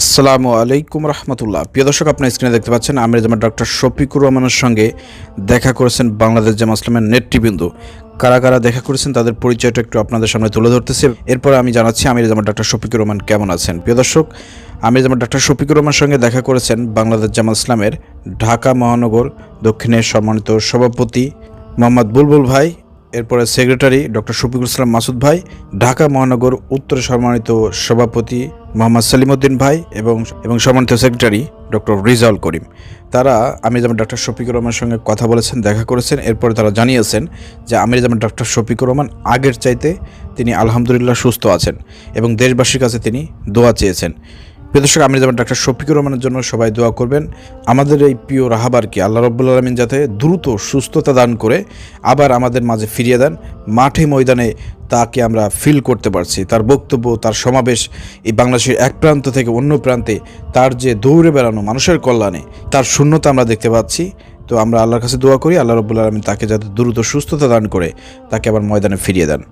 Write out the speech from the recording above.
আসসালামু আলাইকুম রহমতুল্লাহ। প্রিয় দর্শক, আপনার স্ক্রিনে দেখতে পাচ্ছেন আমির জামাত ডক্টর শফিকুর রহমানের সঙ্গে দেখা করেছেন বাংলাদেশ জামা ইসলামের নেতৃবৃন্দ। কারা কারা দেখা করেছেন তাদের পরিচয়টা একটু আপনাদের সামনে তুলে ধরতেছে। এরপরে আমি জানাচ্ছি আমির জামাত ডক্টর শফিকুর রহমান কেমন আছেন। প্রিয় দর্শক, আমির জামাত ডক্টর শফিকুর রহমানের সঙ্গে দেখা করেছেন বাংলাদেশ জামা ইসলামের ঢাকা মহানগর দক্ষিণের সম্মানিত সভাপতি মোহাম্মদ বুলবুল ভাই, এরপরে সেক্রেটারি ডক্টর শফিকুল ইসলাম মাসুদ ভাই, ঢাকা মহানগর উত্তর সম্মানিত সভাপতি মোহাম্মদ সালিমউদ্দিন ভাই এবং এবং সম্মানিত সেক্রেটারি ডক্টর রিজাউল করিম। তারা আমির জামান ডক্টর শফিকুর রহমানের সঙ্গে কথা বলেছেন, দেখা করেছেন। এরপরে তারা জানিয়েছেন যে আমির জামান ডক্টর শফিকুর রহমান আগের চাইতে তিনি আলহামদুলিল্লাহ সুস্থ আছেন এবং দেশবাসীর কাছে তিনি দোয়া চেয়েছেন। প্রিয় দর্শক, আমির জামান ডাক্তার শফিকুর রহমানের জন্য সবাই দোয়া করবেন। আমাদের এই প্রিয় রাহাবারকে আল্লাহ রব্বুল আলমিন যাতে দ্রুত সুস্থতা দান করে আবার আমাদের মাঝে ফিরিয়ে দেন। মাঠে ময়দানে তাকে আমরা ফিল করতে পারছি। তার বক্তব্য, তার সমাবেশ এই বাংলাদেশের এক প্রান্ত থেকে অন্য প্রান্তে, তার যে দৌড়ে বেড়ানো মানুষের কল্যাণে, তার শূন্যতা আমরা দেখতে পাচ্ছি। তো আমরা আল্লাহর কাছে দোয়া করি, আল্লাহ রবুল্লা আলমিন তাকে যাতে দ্রুত সুস্থতা দান করে, তাকে আবার ময়দানে ফিরিয়ে দেন।